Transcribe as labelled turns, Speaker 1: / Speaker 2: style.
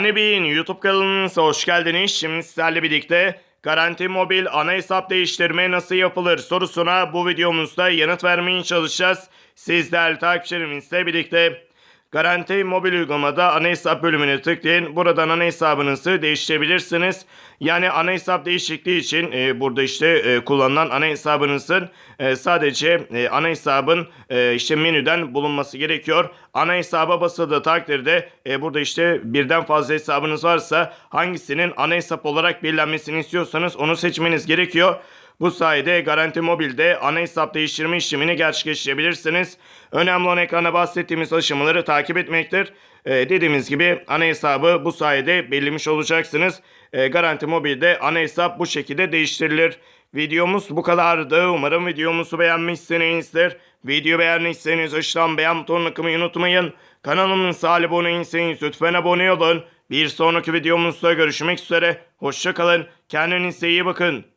Speaker 1: Hani Bey'in YouTube kanalınıza hoş geldiniz. Şimdi sizlerle birlikte Garanti Mobil ana hesap değiştirme nasıl yapılır sorusuna bu videomuzda yanıt vermeye çalışacağız. Siz değerli takipçilerimizle birlikte Garanti mobil uygulamada ana hesap bölümüne tıklayın. Buradan ana hesabınızı değiştirebilirsiniz. Yani ana hesap değişikliği için e, burada işte e, kullanılan ana hesabınızın e, sadece e, ana hesabın e, işte menüden bulunması gerekiyor. Ana hesaba basıldığı takdirde e, burada işte birden fazla hesabınız varsa hangisinin ana hesap olarak belirlenmesini istiyorsanız onu seçmeniz gerekiyor. Bu sayede Garanti Mobil'de ana hesap değiştirme işlemini gerçekleştirebilirsiniz. Önemli olan ekranda bahsettiğimiz aşamaları takip etmektir. Ee, dediğimiz gibi ana hesabı bu sayede belirlemiş olacaksınız. Ee, Garanti Mobil'de ana hesap bu şekilde değiştirilir. Videomuz bu kadardı. Umarım videomuzu beğenmişsinizdir. Video beğendiyseniz aşağıdan beğen butonuna kılmayı unutmayın. Kanalımıza abone değilseniz lütfen abone olun. Bir sonraki videomuzda görüşmek üzere. Hoşçakalın. Kendinize iyi bakın.